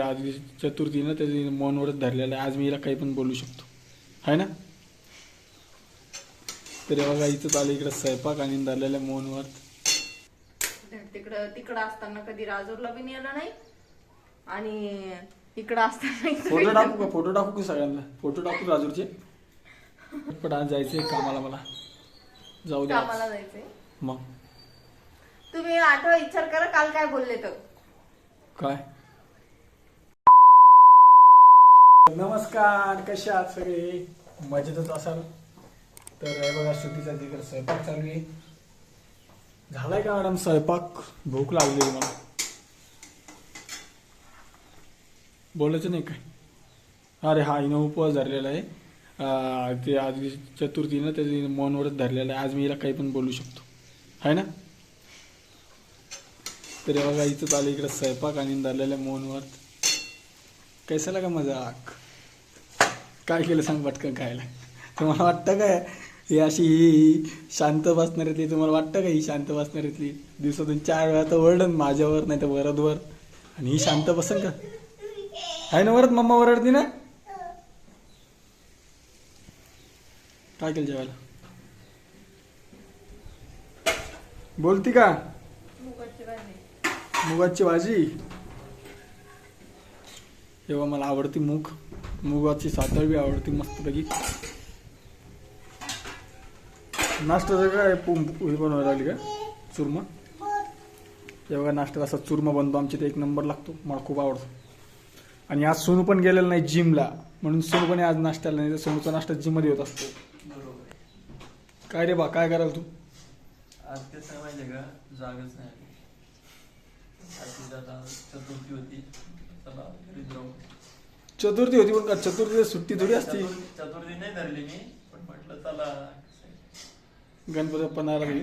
आज चतुर्थीनं त्याचे मौनवरच धरलेलं आहे. आज मी हिला काही पण बोलू शकतो. आहे ना? तर बघा इथं चालू इकडे स्वयंपाक आणि धरलेल्या मौनवर तिकडं तिकडं असताना कधी राजूरला बी नेलं नाही आणि इकडं असताना फोटो टाकू का? फोटो टाकू का सगळ्यांना? फोटो टाकू राजूरचे? पण आज जायचंय कामाला मला. जाऊ द्या कामाला जायचंय. मग? तुम्ही आठवा विचार करा काल काय बोलले तर. काय? नमस्कार कसे आहात सगळे? मजेतच असाल? तर हे बघा सुट्टीचा तिकडे स्वयंपाक चालू आहे. झालाय का मॅडम स्वयंपाक? भूक लागली मला. बोलायचं नाही काय? अरे हा हिनं उपवास धरलेला आहे. ते आज चतुर्थीनं त्याचे मौनवरच धरलेलं आहे. आज मी हिला काही पण बोलू शकतो. आहे ना? तर हे बघा इथं चालू इकडे स्वयंपाक आणि धरलेल्या मौनवर कैसा का मजाक? काय केलं सांग पटकन खायला. तुम्हाला वाटतं काय? ही अशी ही शांत बसणाऱ्यातली तुम्हाला वाटतं का ही शांत बसणाऱ्यातली दिवसातून चार वेळा तर वरडन माझ्यावर नाही तर वरदवर. आणि ही शांत बसन का? आहे ना वरद? मम्मा वरडती ना? काय केलं जेवायला? बोलती का? मुगाची भाजी. मुगाची भाजी? तेव्हा मला आवडती मूग. मुगाची साताळवी आवडते मस्तपैकी. नाश्त्याचं काय हे बनवायला लागली का? चुरमा. तेव्हा नाश्त्यात असा चुरमा बनतो आमच्या ते एक नंबर लागतो मला खूप आवडतो. आणि आज सोनू पण गेलेला नाही जिमला म्हणून सोनू पण आज नाश्त्याला नाही तर सोनूचा नाश्ता जिममध्ये होत असतो. बरोबर काय रे बा काय कराल तू? आज कसं आहे का? जागच नाही. चतुर्थी होती चला घरी जाऊ. चतुर्थी होती पण का चतुर्थी सुट्टी थोडी असती? चतुर्थी नाही धरली मी पण म्हटलं चला. गणपती बाप्पांना घरी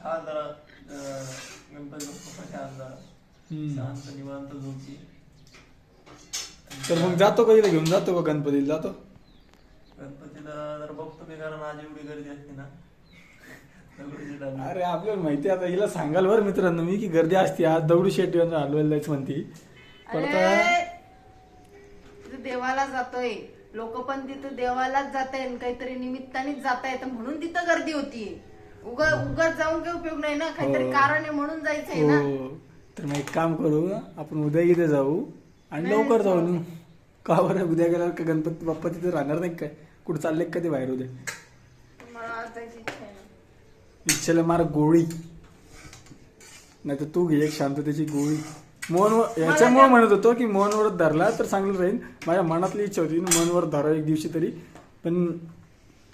हा जरा गणपती बाप्पाच्या आज निवांत झोपी. तर मग जातो का इथे घेऊन? जातो का गणपतीला? जातो? गणपतीला जरा बघतो मी कारण आज एवढी गर्दी असते ना. अरे आपल्याला माहिती आहे आता हिला सांगाल बरं मित्रांनो मी की गर्दी असते. आज दगडू शेट्टी हलवायला जायचं म्हणती. पण आता अरे तिथं देवाला जातोय. लोक पण तिथं देवालाच जात आहे काहीतरी निमित्तानेच जात आहेत म्हणून तिथं गर्दी होती उग उगाच जाऊन काही उपयोग नाही ना? काहीतरी हो. कारण आहे म्हणून जायचंय ना? हो तर मग एक काम करू आपण उद्या इथे जाऊ आणि लवकर जाऊ ना. का बरं? उद्या गेल्यावर का गणपती बाप्पा तिथे राहणार नाही काय? कुठं चालले का ते बाहेर उद्या? मला जायची इच्छा आहे. इच्छेला मार गोळी. नाही तर तू घे एक शांततेची गोळी. मोहन याच्यामुळे म्हणत होतो की मोहनवर धरला तर चांगलं राहील. माझ्या मनातली इच्छा होती मोहनवर धरा एक दिवशी तरी. पण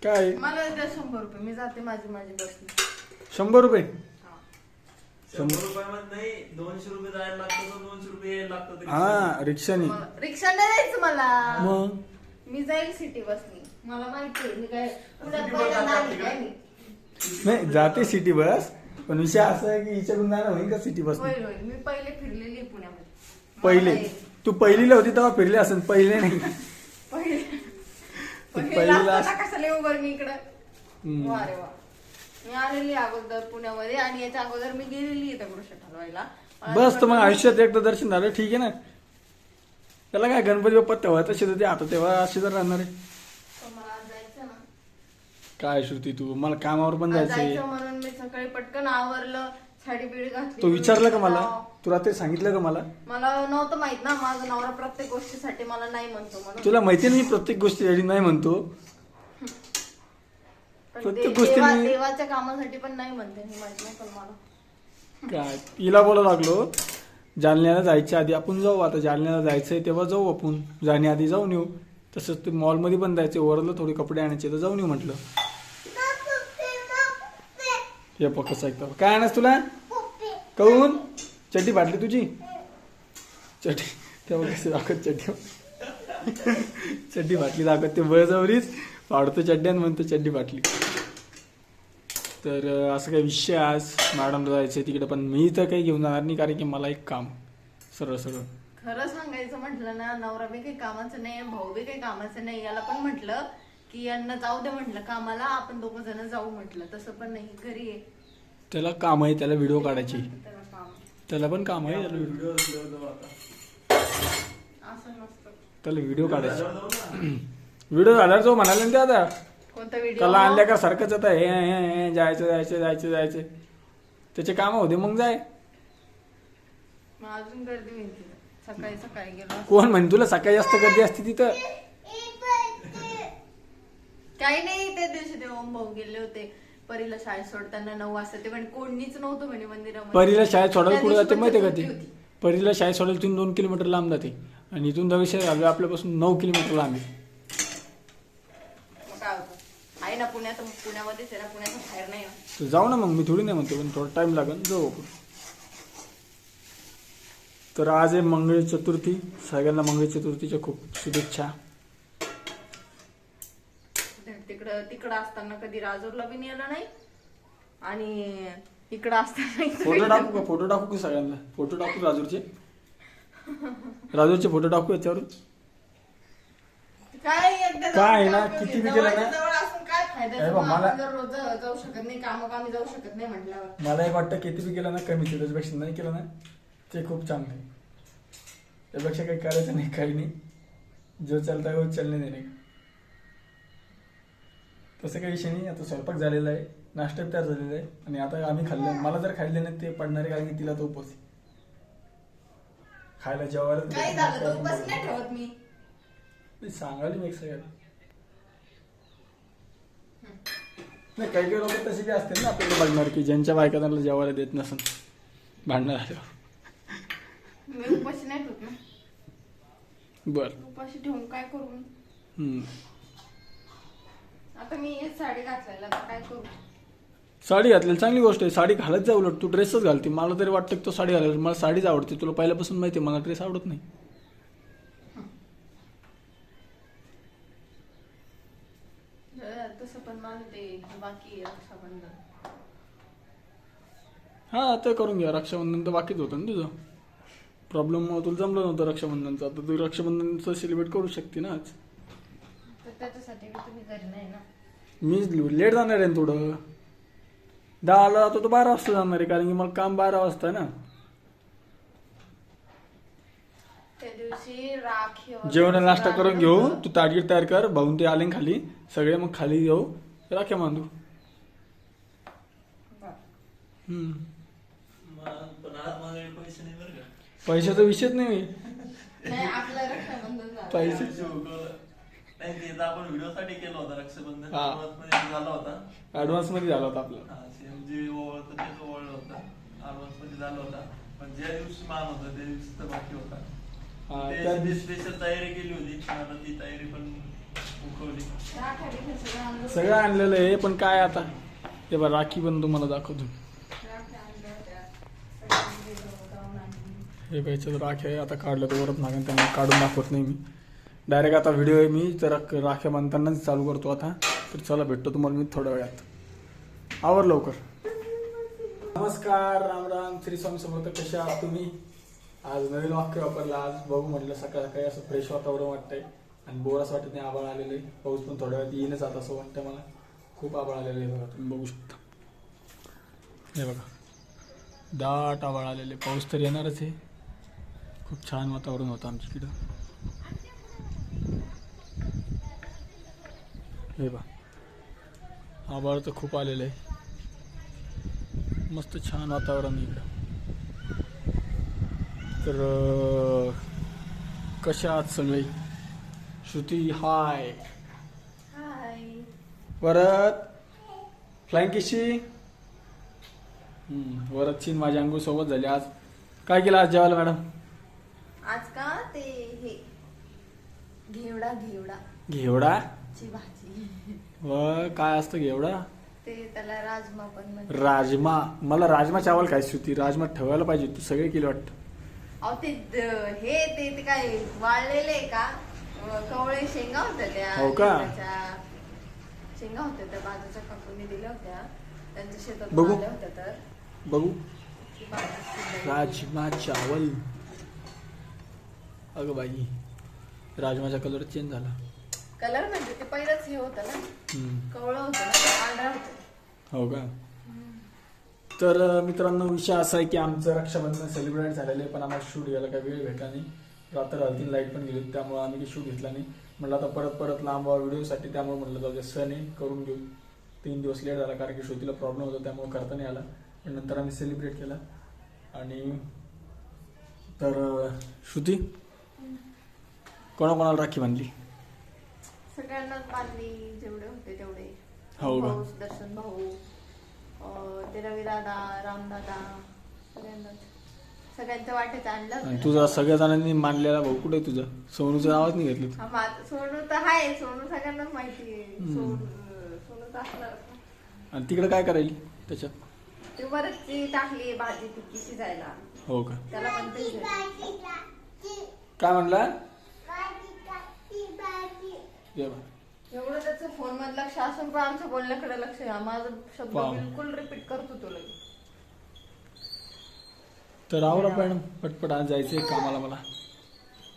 काय? मला द्या शंभर रुपये. मी जाते माझी माझी बसली शंभर रुपये? शंभर रुपयामध्ये नाही दोनशे रुपये जायला लागतं तर दोनशे रुपये यायला लागतं तरी. हा रिक्षाने. रिक्षा नाही जायचं मला. मग? मी जाईल सिटी बसनी. मला माहिती आहे मी काय पुण्यात City bus पहिल्यांदा जातात आली तिकडे? काय मी. नाही जाते सिटी बस. पण विषय असा आहे की हिच्याकडून जाणं होईल का सिटी बस होईल होईल मी पहिले फिरलेली आहे पुण्यामध्ये. पहिले? तू पहिलीला होती तेव्हा फिरले असेल पहिले नाही. पहिले. पहिलीला- पहिला कशाला येऊ बरं मी इकडं. हम्म. वा रे वा. मी आलेली अगोदर पुण्यामध्ये आणि याच्या अगोदर मी गेलेली आहे दगडूशेठ हलवायला मला बस तर मग आयुष्यात एकदा दर्शन झालं ठीक आहे ना? त्याला काय गणपती बाप्पा तेव्हा तसे होते आता तेव्हा असे तर राहणार आहे पण मला आज जायचं ना काय श्रुती तू? मला कामावर पण जायचंय. जायचं म्हणून मी सकाळी पटकन आवरलं साडी बीड घातली तो विचारलं का मला? तू रात्री सांगितलं का मला? मला नव्हतं माहीत ना माझा नवरा प्रत्येक गोष्टीसाठी मला नाही म्हणतो म्हणून. तुला माहिती नाही प्रत्येक गोष्टी नाही म्हणतो. पण प्रत्येक दे- गोष्टी देवा- मी- देवाच्या कामासाठी पण नाही म्हणते मी माहीत नाही पण मला. काय? हिला बोला लागलो. जालन्याला जायच्या आधी आपण जाऊ. आता जालन्याला जायचंय तेव्हा जाऊ आपण. जाण्याआधी जाऊन येऊ. तसंच ते मॉलमध्ये पण जायचं ओरलं थोडे कपडे आणायचे तर जाऊन येऊ म्हटलं. हे पक्क ऐकतो. काय आणायच तुला? कहून चड्डी फाटली तुझी? चड्डी. तेव्हा कसं दाखवत चड्डी. चड्डी फाटली दाखवत. ते बळजवळीच फाडतो चड्ड्यान म्हणतो चड्डी फाटली. तर असं काही विषय आज मॅडमला जायचं तिकडे पण मी तर काही घेऊन जाणार नाही कारण की मला एक काम. सरळ सरळ. खरं सांगायचं म्हटलं ना नवरा बी काही कामाचं नाही भाऊ बी काही कामाचं नाही याला पण म्हटलं की यांना जाऊ दे म्हटलं कामाला आपण दोघ जण जाऊ म्हटलं. तसं पण नाही घरी आहे. त्याला काम आहे त्याला व्हिडिओ काढायची. त्याला काम त्याला पण काम आहे त्याला व्हिडिओ आता. त्याला व्हिडिओ काढायचा. व्हिडिओ झाल्यावर जो म्हणाले ना ते आता. कोणता व्हिडिओ त्याला आणल्या का सारखंच आता? हे हे हे जायचं जायचं जायचं जायचं. त्याचे काम होते मग जाय. अजून गर्दी होईल तिथं. सकाळी सकाळी गेलो कोण म्हणे तुला सकाळी जास्त गर्दी असते तिथं? काही नाही त्या दिवशी ते ओम भाऊ गेले होते. परीला शाळेत सोडताना नऊ वाजता. ते म्हणजे कोणीच नव्हतं म्हणे मंदिरामध्ये. परीला शाळेत सोडायला कुठे जाते पण माहितीये का ती. परीला शाळेत सोडायला तीन दोन किलोमीटर लांब जाते. आणि इथून दविषय झालो आपल्यापासून नऊ किलोमीटर लांब आहे. मग काय होतं. आहे ना पुण्यात पुण्यामध्येच आहे ना पुण्याच्या बाहेर नाही ना तर जाऊ ना मग मी थोडी नाही म्हणतो पण थोडा टाइम लागेल. जाऊ आपण. तर आज आहे मंगळ चतुर्थी. सगळ्यांना मंगळ चतुर्थीच्या खूप शुभेच्छा. तिकडं तिकडं असताना कधी राजूरला बी नेलं नाही. आणि इकडं असताना इकडे फोटो टाकू का? फोटो टाकू का सगळ्यांना? फोटो टाकू राजूरचे? राजूरचे फोटो टाकू याच्यावर काय एकदा काय ना, किती? बी केलं ना? जवळच्या जवळ असून काय फायदा हे बघ, मग मला- आपण जर रोज जाऊ शकत नाही कामोकामी जाऊ शकत नाही म्हटल्यावर. मला एक वाटतं किती बी केलं ना कमी त्याच्यापेक्षा नाही केलं ना ते खूप चांगलं आहे. त्यापेक्षा काही करायचं नाही काही नाही. जो चालता वो चलने देणे. तसं काही विषय नाही. आता स्वयंपाक झालेला आहे. नाश्ता तयार झालेला आहे. आणि आता आम्ही खाल्लं. मला जर खाल्ले नाही ते पडणारे कारण की तिला तो उपवास आहे. खायला जेवायला तर काय झालं. तो उपास नाही ठेवत मी. मी सांगायला मी नाही काही काही लोक तसे बी असतील ना आपल्याला बघणार की ज्यांच्या बायका त्यांना जेवायला देत नसन. भांडणं झाल्यावर. मी उपाशी नाही ठेवत ना. बर. उपाशी ठेवून काय करू? मी? हम्म. आता मी साडी घातलेला आता काय करू? साडी घातलेली चांगली गोष्ट आहे. साडी घालत जा उलट. तू ड्रेसच घालते. मला तरी वाटतं की तो साडी घालायला मला साडीच आवडते. तुला पहिल्यापासून माहिती आहे मला ड्रेस आवडत नाही. अं, तसं पण माझं ते बाकी आहे रक्षाबंधन. हा ते करून घ्या. रक्षाबंधन तर बाकीच होतं ना तुझं. प्रॉब्लेम तुला जमलं नव्हतं रक्षाबंधनचं. आता तू रक्षाबंधनचं सेलिब्रेट करू शकते ना आज. त्याच्यासाठी मी तुम्ही घरी नाही ना मी लेट जाणार आहे ना थोडं दहाला जातो तर बारा वाजता जाणार आहे कारण की मला काम बारा वाजता ना त्या दिवशी राखी वगैरे जेवण नाश्ता करून घेऊ. तू ताटगीट तयार कर भाऊन ते आले ना खाली सगळे मग खाली घेऊ राख्या बांधू हम्म. मग पण आज माझ्याकडे पैसे नाही बरं का पैशाचा विषयच नाही नाही आपलं रक्षाबंधन झालं. पैसे. नाही ते तर आपण व्हिडिओ साठी केलं होतं रक्षाबंधन हा. advance मध्ये झाला होता ऍडव्हान्समध्ये झाला होता आपला सेम जे ओवळतं तेच ओवळलं होतं ऍडव्हान्समध्ये झालं होता पण ज्या दिवशी मान होता त्या दिवशी तर बाकी होता हा, त्या ते दिवशी- स्पेशल तयारी केली होती ती तयारी पण सगळं आणलं होतं. सगळं आणलेलं आहे पण काय आता हे बघ राखी पण तुम्हाला दाखवतो राख्या आणल्या होत्या. सगळं दिलं, जाऊन आणली. हे पाहिजे राख्या आहे आता काढलं तर वरत नागन त्यांना काढून दाखवत नाही मी डायरेक्ट आता व्हिडिओ आहे मी तर राख्या बांधतानाच चालू करतो आता. तर चला भेटतो तुम्हाला मी थोड्या वेळात. आवर लवकर. नमस्कार राम राम. श्री स्वामी समर्थ कसे आहात तुम्ही? आज नवीन वाक्य वापरला आज बघू म्हटलं सकाळ सकाळी असं फ्रेश वातावरण वाटतंय. आणि बोर असं वाटत नाही आबाळ आलेलं आहे. पाऊस पण थोड्या वेळात येईनच आता असं वाटतं मला. खूप आबाळ आलेलं आहे बघा तुम्ही बघू शकता. हे बघा. दाट आबाळ आलेले पाऊस तर येणारच आहे. खूप छान वातावरण होतं आमच्याकडं हे बा आबाळ तर खूप आलेलं आहे. मस्त छान वातावरण आहे इकडं. तर कशा आहात सगळे? श्रुती हाय हाय वरत? फ्लाइंग किशी? हम्म, वरत चीन माझ्या अंगू सोबत झाली आज. काय केलं आज जेवायला मॅडम? आज का ते हे घेवडा घेवडा. घेवडा? ची भाजी. व काय असतं घेवडा ते त्याला राजमा पण म्हणतात. राजमा. मला राजमा चावल खायची होती. राजमा ठेवायला पाहिजे तू सगळे केले वाटतं. अहो ते द- हे ते ते काय वाळलेले का? अं, कवळे शेंगा होत्या त्या हो का? शेंगा होत्या त्या बाजूच्या काकूने दिल्या होत्या. त्यांच्या शेतात बघू. आल्या होत्या तर. बघू. ती भाजी शिजवली. राजमा चावल. अगं बाई राजमाचा कलर चेंज झाला. कलर म्हणजे ते पहिलंच हे होतं ना. कवळं होतं ना ते पांढरं होतं. हो का? तर मित्रांनो विषय असा आहे की आमचं रक्षाबंधन सेलिब्रेट झालेलं आहे पण आम्हाला शूट घ्यायला काही वेळ भेटला नाही. रात्र रात्री लाइट पण गेली त्यामुळे आम्ही काही शूट घेतला नाही. म्हटलं आता परत परत लांब व्हिडिओसाठी त्यामुळे म्हटलं जाऊ दे सण आहे करून घेऊ. तीन दिवस लेट झाला कारण की श्रुतीला प्रॉब्लेम होता त्यामुळे करता नाही आला. पण नंतर आम्ही सेलिब्रेट केला. आणि तर श्रुती? कोणाकोणाला राखी बांधली? सगळ्यांनाच बांधली जेवढे होते तेवढे. हो का? भाऊ दर्शन भाऊ अं, ते रवी दादा राम दादा सगळ्यांनाच. सगळ्यांच्या वाटेच आणलं. आणि तुझा सगळ्या जणांनी मानलेला भाऊ कुठे आहे तुझा? सोनूचं नावच नाही घेतलं हा, मा- सोनू तर आहे सोनू सगळ्यांनाच माहिती आहे. सोनू सोनू तर आणि तिकडे काय करायली त्याच्यात? ते बरंच ती टाकली भाजी टिक्की शिजायला. हो का? त्याला म्हणते काय म्हणला? एवढं त्याचं फोनमध्ये लक्ष असून पण आमच्या बोलण्याकडे लक्ष आहे माझा शब्द वाव. बिलकुल रिपीट करतो तो लगेच. तर आवरा पण पटपट आज जायचंय कामाला मला.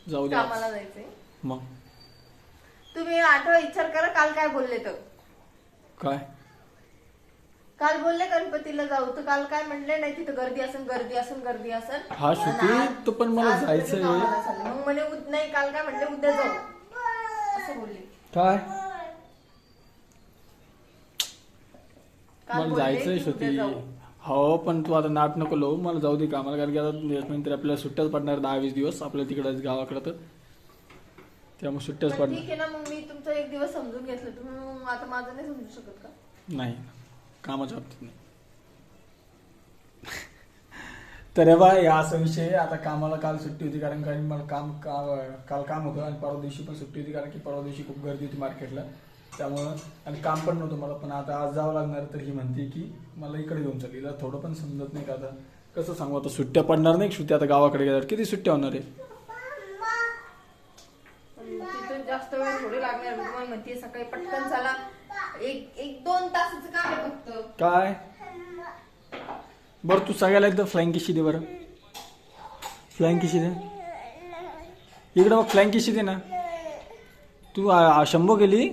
जाऊ द्या. कामाला जायचंय. मग? तुम्ही आठवण विचार करा काल काय बोलले तर. काय? काल बोलले गणपतीला जाऊ. तर काल काय म्हणले नाही तिथं गर्दी असेल गर्दी असेल गर्दी असेल हा, श्रुती, आणि आज- तो पण मला आज जायचंय. तुम्ही कामाला चालले. मग म्हणे उद- नाही काल काय म्हणले उद्या जाऊ. काय? मला जायचंय श्रुती. हो पण तू आता नाट नको लावू. मला जाऊ दे कामाला कारण की आता याच्यानंतर आपल्याला सुट्ट्याच पडणार दहा वीस दिवस. आपल्या तिकडे गावाकडे तर. त्यामुळे सुट्ट्याच पण पडणार. ठीक आहे ना मग मी तुमचं एक दिवस समजून घेतलं. तुम्ही मग आता माझं नाही समजू शकत का? नाही कामाच्या बाबतीत नाही. तर हे बा या असा विषय आहे. आता कामाला काल सुट्टी होती कारण कारण मला काम का- काल काम होतं आणि परवा दिवशी पण सुट्टी होती कारण की परवा दिवशी खूप गर्दी होती मार्केटला. त्यामुळं आणि काम पण नव्हतं मला पण आता आज जावं लागणार तर ही म्हणते की मला इकडे घेऊन चालली हिला थोडं पण समजत नाही का आता. कसं सांगू आता सुट्ट्या पडणार नाही सुट्ट्या आता गावाकडे गेल्यावर किती सुट्ट्या होणार आहे? पण तिथं जास्त वेळ थोडी लागणार. मी तुम्हाला म्हणते सकाळी पटकन चला. एक एक दोन तासाचं काम आहे फक्त. काय? बरं तू सगळ्याला एकदा फ्लाईंग किशी दे बरं. फ्लाईंग किशी दे? इकडं मग फ्लाईंग किशी दे ना. तू आ- शंभो केली?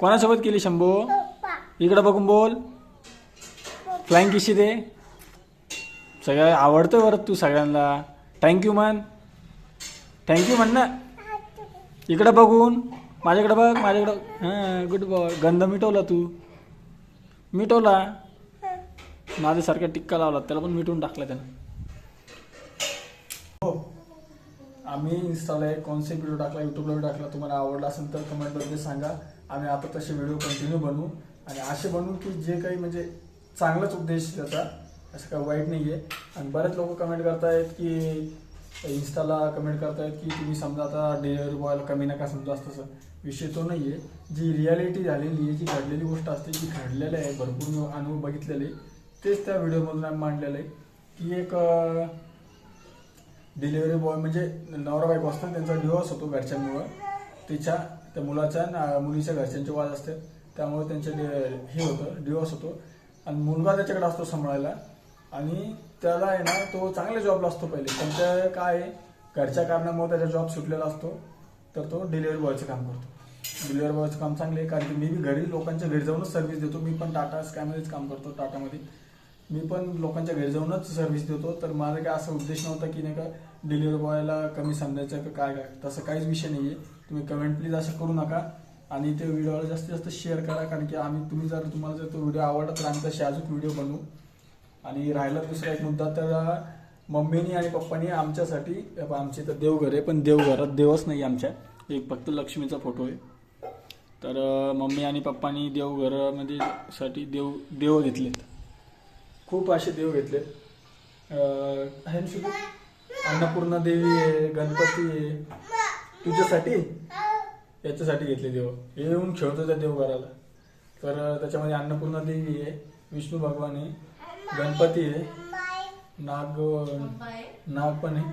कोणासोबत केली शंभो? इकडं बघून बोल. फ्लाईंग किशी दे? सगळ्या आवडतं बरं तू सगळ्यांना. थँक्यू म्हण थँक्यू म्हण ना इकडं बघून. माझ्याकडं बघ माझ्याकडं. हां गुड बॉय गंध मिटवला तू. मिटवला. माझ्यासारखा टिक्का लावला त्याला पण मिटून टाकला त्यानं. हो. आम्ही इन्स्टाला एक कॉन्सेप्ट व्हिडिओ टाकला युट्यूबला व्हिडिओ टाकला तुम्हाला आवडला असेल तर कमेंटमध्ये सांगा. आम्ही आता तसे व्हिडिओ कंटिन्यू बनवू. आणि असे बनवू की जे काही म्हणजे चांगलाच उद्देश त्याचा असं काही वाईट नाही आहे आणि बरेच लोक कमेंट करतायत की इन्स्टाला कमेंट करतायत की तुम्ही समजा आता डिलिव्हरी बॉयला कमी नका समजा असं तसं. विषय तो नाही आहे जी रियालिटी झालेली आहे जी घडलेली गोष्ट असते जी घडलेली आहे भरपूर अनुभव बघितलेले आहे, तेच त्या व्हिडिओमधून आम्ही मांडलेलं आहे. की एक डिलिव्हरी बॉय म्हणजे नवरा बायको असतात त्यांचा डिवोर्स होतो घरच्यांमुळं. तिच्या त्या मुलाच्या मुलीच्या घरच्यांचे वाद असतात त्यामुळे त्यांचे हे होतं डिवोर्स होतो. आणि मुलगा त्याच्याकडे असतो सांभाळायला. आणि त्याला आहे ना तो चांगल्या जॉबला असतो पहिले. पण त्या काय घरच्या कारणामुळे त्याचा जॉब सुटलेला असतो. तर तो डिलिव्हरी बॉयचं काम करतो. डिलिव्हरी बॉयचं काम चांगलं आहे कारण की मी बी घरी लोकांच्या घरी जाऊनच सर्व्हिस देतो. मी पण टाटा स्कॅमध्येच काम करतो टाटामध्ये मी पण लोकांच्या घरी जाऊनच सर्व्हिस देतो. तर माझा काय असा उद्देश नव्हता की नाही का डिलिव्हरी बॉयला कमी समजायचं का काय काय. तसं काहीच विषय नाही आहे तुम्ही कमेंट प्लीज असं करू नका. आणि ते व्हिडिओला जास्तीत जास्त शेअर करा. कारण की आम्ही तुम्ही जर तुम्हाला जर तो व्हिडिओ आवडला तर आम्ही तसे अजून व्हिडिओ बनवू. आणि राहिला दुसरा एक मुद्दा तर मम्मीनी आणि पप्पानी आमच्यासाठी आमचे तर देवघर आहे पण देवघरात देवच नाही आमच्या. एक फक्त लक्ष्मीचा फोटो आहे. तर मम्मी आणि पप्पानी देवघरामध्ये साठी देव देव घेतलेत. खूप असे देव घेतले. आहे अन्नपूर्णा देवी आहे गणपती आहे. तुझ्यासाठी? याच्यासाठी घेतले देव. हे येऊन खेळतो त्या देवघराला. तर त्याच्यामध्ये अन्नपूर्णा देवी आहे विष्णू भगवान आहे गणपती आहे नाग नाग पण आहे.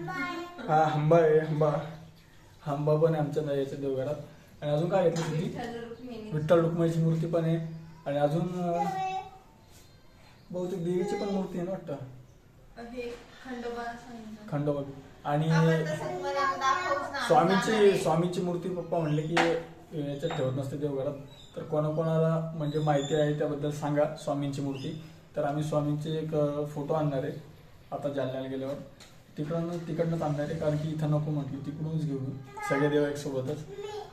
हा हंबा आहे हंबा. हंबा पण आहे आमच्या याच्या देवघरात. आणि अजून काय घेतलं तुझी विठ्ठल विठ्ठल रुक्माईची मूर्ती पण आहे. आणि अजून बहुतेक देवीची पण मूर्ती आहे ना वाटतं? हे खंडोबा सांगितलं. खंडोबा. आणि आपण तसं तुम्हाला दाखवूच ना. स्वामीची स्वामीची मूर्ती पप्पा म्हणले की याच्यात ठेवत नसते देवघरात. तर कोणाकोणाला म्हणजे माहिती आहे त्याबद्दल सांगा स्वामींची मूर्ती. तर आम्ही स्वामींचे एक फोटो आणणार आहे. आता जालन्याला गेल्यावर. तिकडनं तिकडनंच आणणार आहे कारण की इथं नको म्हटली तिकडूनच घेऊ सगळे देव एक सोबतच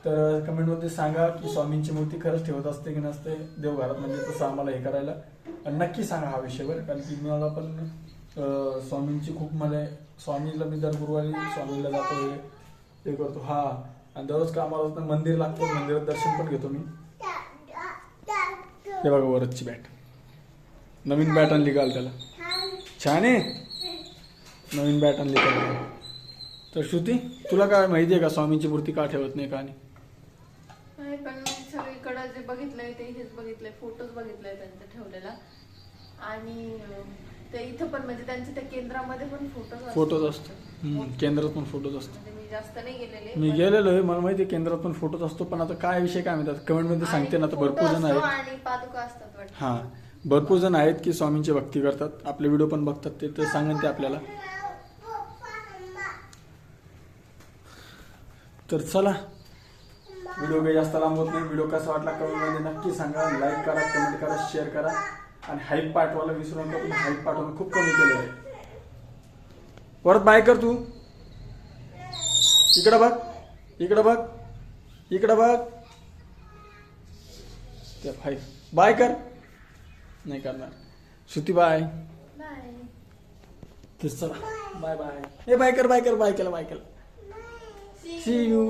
तर कमेंटमध्ये सांगा की स्वामींची मूर्ती खरंच ठेवत असते की नसते देवघरात म्हणजे तसं आम्हाला हे करायला. आणि नक्की सांगा हा विषयवर कारण की मला पण स्वामींची खूप मला स्वामीला मी दर गुरुवारी स्वामीला जातो हे हे करतो. हा आणि दररोज कामाला मंदिर लागतं मंदिरात दर्शन पण घेतो मी. हे बघा वरची बॅट नवीन बॅट आणली काल त्याला छान आहे. नवीन बॅट आणली त्याला तर श्रुती तुला काय माहिती आहे का? स्वामींची मूर्ती का ठेवत नाही का आणि नाही पण मी सगळीकडे जे बघितलंय ते हेच बघितलंय फोटोज बघितलाय त्यांचा ठेवलेला. आणि अं, ते इथं पण म्हणजे त्यांच्या त्या केंद्रामध्ये पण फोटोज फोटोज असतो केंद्रात पण फोटोज असतो म्हणजे मी जास्त नाही गेलेले मी पण- गेलेलो आहे मला माहिती आहे केंद्रात पण फोटोज असतो पण आता काय विषय काय म्हणतात कमेंटमध्ये सांगते ना आता आणि भरपूर जण असतो आहेत आणि पादुका असतात वाटतं. हा भरपूर जण आहेत की स्वामींची भक्ती करतात आपले व्हिडिओ पण बघतात ते तर सांगन ते आपल्याला. तर चला. व्हिडिओ काही जास्त लांब होत नाही. व्हिडिओ कसा वाटला कमेंटमध्ये नक्की सांगा. लाईक करा कमेंट करा शेअर करा. आणि हाईप पाठवायला विसरू नका. तुम्ही हाईप पाठवणं खूप कमी केलेलं आहे. परत बाय कर तू. इकडं बघ. इकडं बघ. इकडं बघ. ते हाय बाय कर. नाही करणार. श्रुती बाय तर चला. बाय बाय हे बाय कर बाय कर बाय केलं बाय केलं. See you